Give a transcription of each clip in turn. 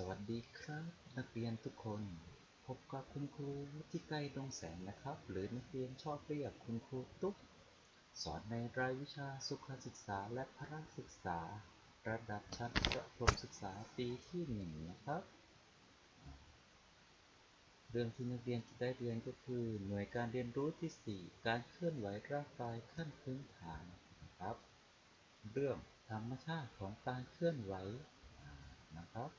สวัสดีครับ นักเรียนทุกคน พบกับคุณครูที่ใกล้ดงแสงนะครับ หรือนักเรียนชอบเรียกคุณครูตุ๊กสอนในรายวิชาสุขศึกษาและพระศึกษา ระดับชั้นประถมศึกษาปีที่หนึ่งนะครับ เรื่องที่นักเรียนจะได้เรียนก็คือ หน่วยการเรียนรู้ที่ 4 การเคลื่อนไหวร่างกายขั้นพื้นฐานนะครับ เรื่องธรรมชาติของการเคลื่อนไหวนะครับ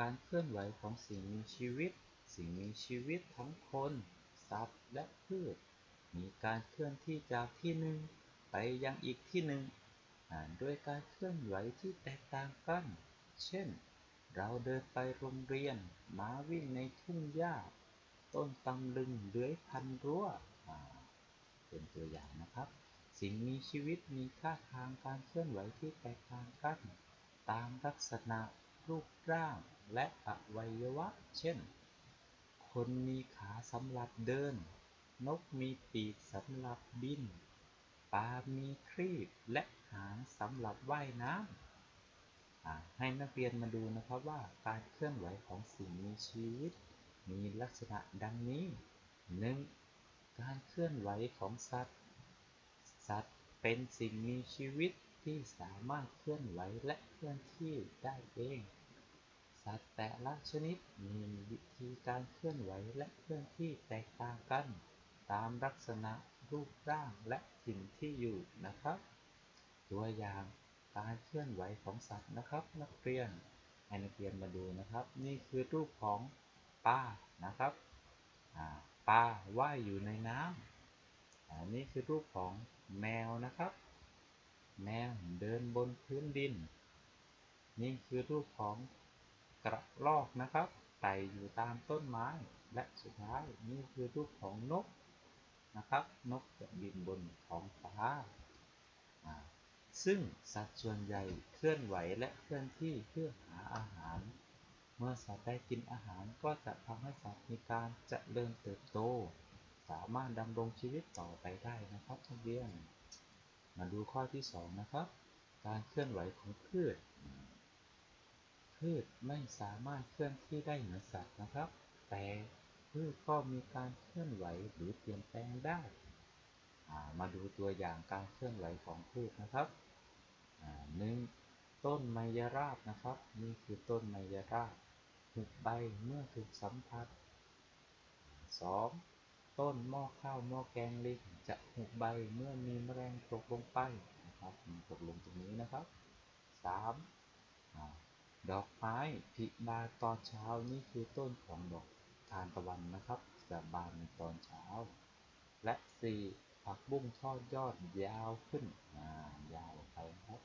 การเคลื่อนไหวของสิ่งมีชีวิต สิ่งมีชีวิตทั้งคน สัตว์ และพืช มีการเคลื่อนที่จากที่หนึ่งไปยังอีกที่หนึ่งด้วยการเคลื่อนไหวที่แตกต่างกัน เช่น เราเดินไปโรงเรียน ม้าวิ่งในทุ่งหญ้า ต้นตำลึงเลื้อยพันรั้วเป็นตัวอย่างนะครับ สิ่งมีชีวิตมีท่าทางการเคลื่อนไหวที่แตกต่างกัน ตามลักษณะ รูปร่างและอวัยวะ เช่น คนมีขาสำหรับเดิน นกมีปีกสำหรับบิน ปลามีครีบและหางสำหรับว่ายน้ำให้นักเรียนมาดูนะครับว่าการเคลื่อนไหวของสิ่งมีชีวิต มีลักษณะดังนี้ 1. การเคลื่อนไหวของสัตว์ สัตว์เป็นสิ่งมีชีวิตที่สามารถเคลื่อนไหวและเคลื่อนที่ได้เอง สัตว์แต่ละชนิดมีวิธีการเคลื่อนไหวและเคลื่อนที่แตกต่างกัน ตามลักษณะรูปร่างและถิ่นที่อยู่นะครับ ตัวอย่างการเคลื่อนไหวของสัตว์นะครับ นักเรียนให้นักเรียนมาดูนะครับ นี่คือรูปของปลานะครับปลาว่ายอยู่ในน้ำอันนี้คือรูปของแมวนะครับ แมวเดินบนพื้นดิน นี่คือรูปของ กระรอกนะครับไต่อยู่ตามต้นไม้ และสุดท้ายนี่คือรูปของนกนะครับ นกจะบินบนท้องฟ้า ซึ่งสัตว์ส่วนใหญ่เคลื่อนไหวและเคลื่อนที่เพื่อหาอาหาร เมื่อสัตว์ได้กินอาหารก็จะทำให้สัตว์มีการจเจริญเติบโต สามารถดำรงชีวิตต่อไปได้นะครับทุกเรียน มาดูข้อที่ 2 นะครับ การเคลื่อนไหวของพืช พืชไม่สามารถเคลื่อนที่ได้เหมือนสัตว์นะครับ แต่พืชก็มีการเคลื่อนไหวหรือเปลี่ยนแปลงได้ มาดูตัวอย่างการเคลื่อนไหวของพืชนะครับหนึ่งต้นไมยราบนะครับ นี่คือต้นไมยราบหุบใบเมื่อถูกสัมผัส 2. ต้นหม้อข้าวหม้อแกงลิงจะหุบใบเมื่อมีแมลงตกลงไปนะครับตกลงตรงนี้นะครับ ดอกไม้ผิบานตอนเช้านี่คือต้นของดอกทานตะวันนะครับจะบานในตอนเช้า และ 4. ผักบุ้งทอดยอดยาวขึ้นยาวไปครับ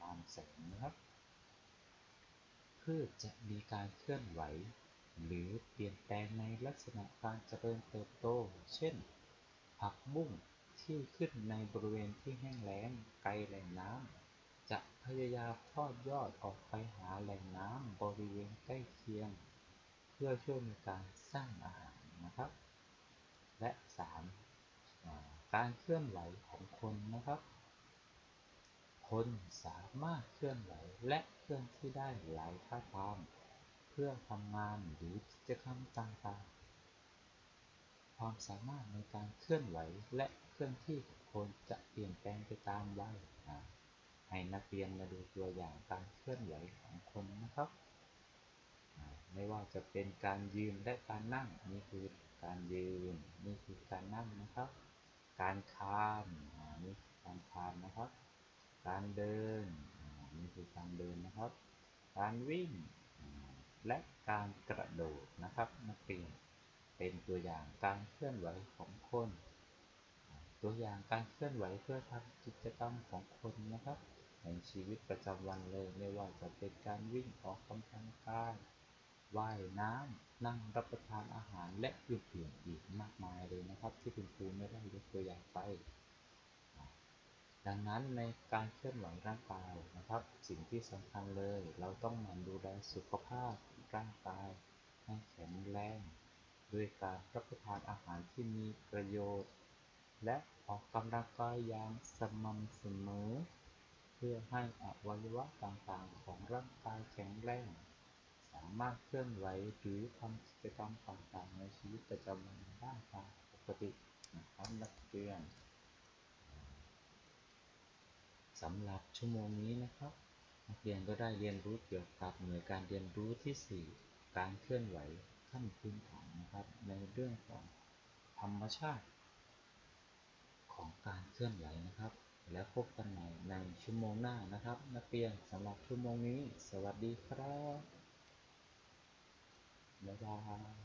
ตามแสงนะครับพืชจะมีการเคลื่อนไหว หรือเปลี่ยนแปลงในลักษณะการเจริญเติบโต เช่น ผักบุ้งที่ขึ้นในบริเวณที่แห้งแล้งไกลแหล่งน้ำ พยายามทอดยอดออกไปหาแหล่งน้ำบริเวณใกล้เคียง เพื่อช่วยในการสร้างอาหารนะครับ และ 3. การเคลื่อนไหวของคนนะครับ คนสามารถเคลื่อนไหวและเคลื่อนที่ได้หลายท่าทางเพื่อทำงานหรือกิจกรรมต่างๆ ความสามารถในการเคลื่อนไหวและเคลื่อนที่ของคนจะเปลี่ยนแปลงไปตามวัย ให้นักเรียนมาดูตัวอย่างการเคลื่อนไหวของคนนะครับ ไม่ว่าจะเป็นการยืนและการนั่ง นี่คือการยืน นี่คือการนั่งนะครับ การคานนี่คือการคานนะครับ การเดิน นี่คือการเดินนะครับ การวิ่ง และการกระโดดนะครับ นักเรียน เป็นตัวอย่างการเคลื่อนไหวของคน ตัวอย่างการเคลื่อนไหวเพื่อทำกิจกรรมของคนนะครับ ในชีวิตประจำวันเลยไม่ว่าจะเป็นการวิ่งออกกำลังกายว่ายน้ำนั่งรับประทานอาหารและอื่นๆอีกมากมายเลยนะครับ ที่คุณครูไม่ได้ยกตัวอย่างไป ดังนั้นในการเคลื่อนไหวร่างกายนะครับ สิ่งที่สำคัญเลย เราต้องหมั่นดูแลสุขภาพร่างกายให้แข็งแรง ด้วยการรับประทานอาหารที่มีประโยชน์ และ ออกกำลังกายอย่างสม่ำเสมอ เพื่อให้อวัยวะต่างๆ ของร่างกายแข็งแรงสสามารถเคลื่อนไหวหรือทำกิจกรรมต่างๆ ในชีวิตประจำวันได้ตามปกตินะครับนักเรียนสำหรับชั่วโมงนี้นะครับ นักเรียนก็ได้เรียนรู้เกี่ยวกับหน่วยการเรียนรู้ที่ 4 การเคลื่อนไหวขั้นพื้นฐานนะครับ ในเรื่องของธรรมชาติ ของการเคลื่อนไหวนะครับ แล้วพบกันใหม่ในชั่วโมงหน้านะครับ นักเรียนสำหรับชั่วโมงนี้ สวัสดีครับบ๊ายบาย